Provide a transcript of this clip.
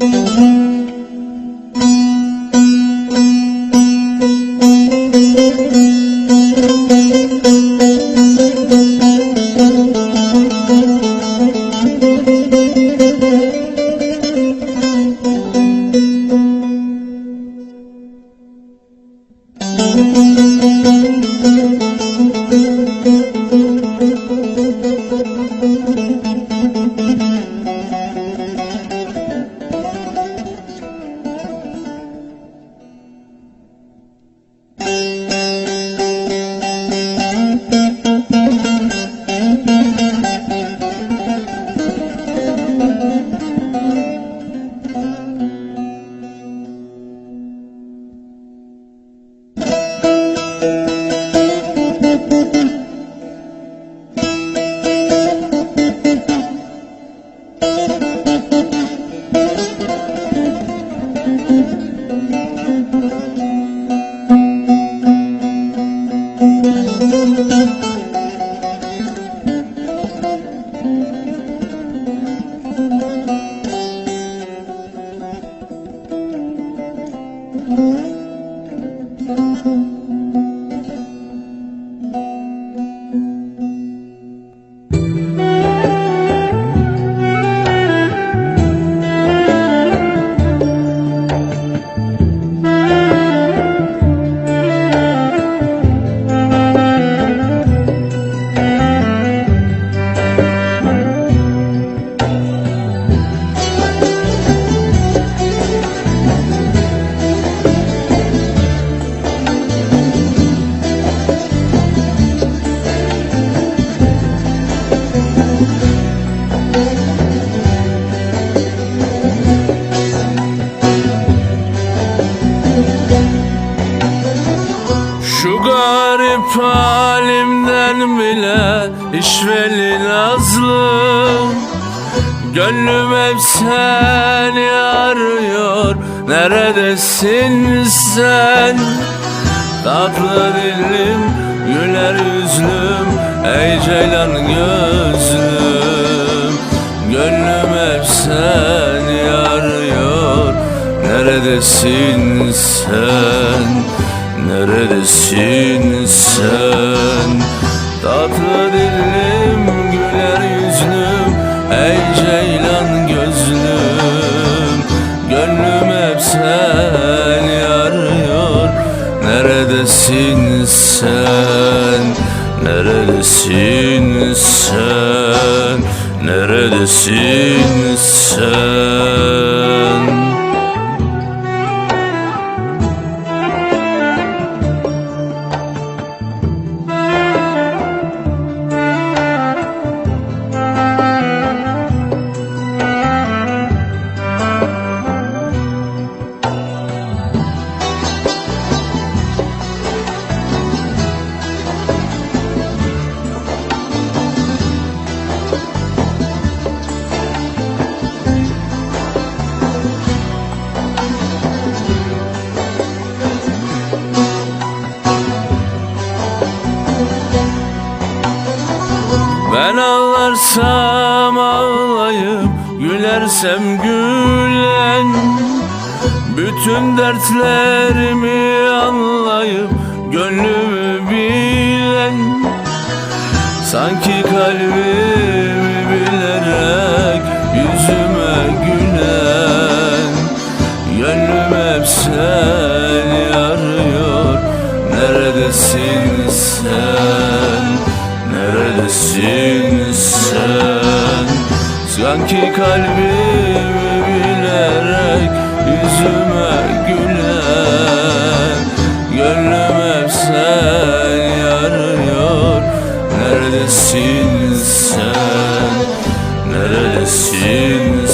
Şu halimden bile işveli nazlı. Gönlüm hep seni arıyor Neredesin sen? Tatlı dilim güler yüzlüm Ey ceylan gözlüm. Gönlüm hep seni arıyor Neredesin Neredesin sen? Tatlı dilim güler yüzlüm Ey ceylan gözlüm. Gönlüm hep seni arıyor Neredesin sen? Neredesin sen? Neredesin sen Ben ağlarsam ağlayıp Gülersem gülen Bütün dertlerimi anlayıp Gönlümü bilen Sanki kalbimi bilerek Yüzüme gülen Gönlüm hep seni arıyor Neredesin sen neredesin sen? Sanki kalbimi bilerek yüzüme gülen Gönlüm hep sen yarıyor. Neredesin sen? Neredesin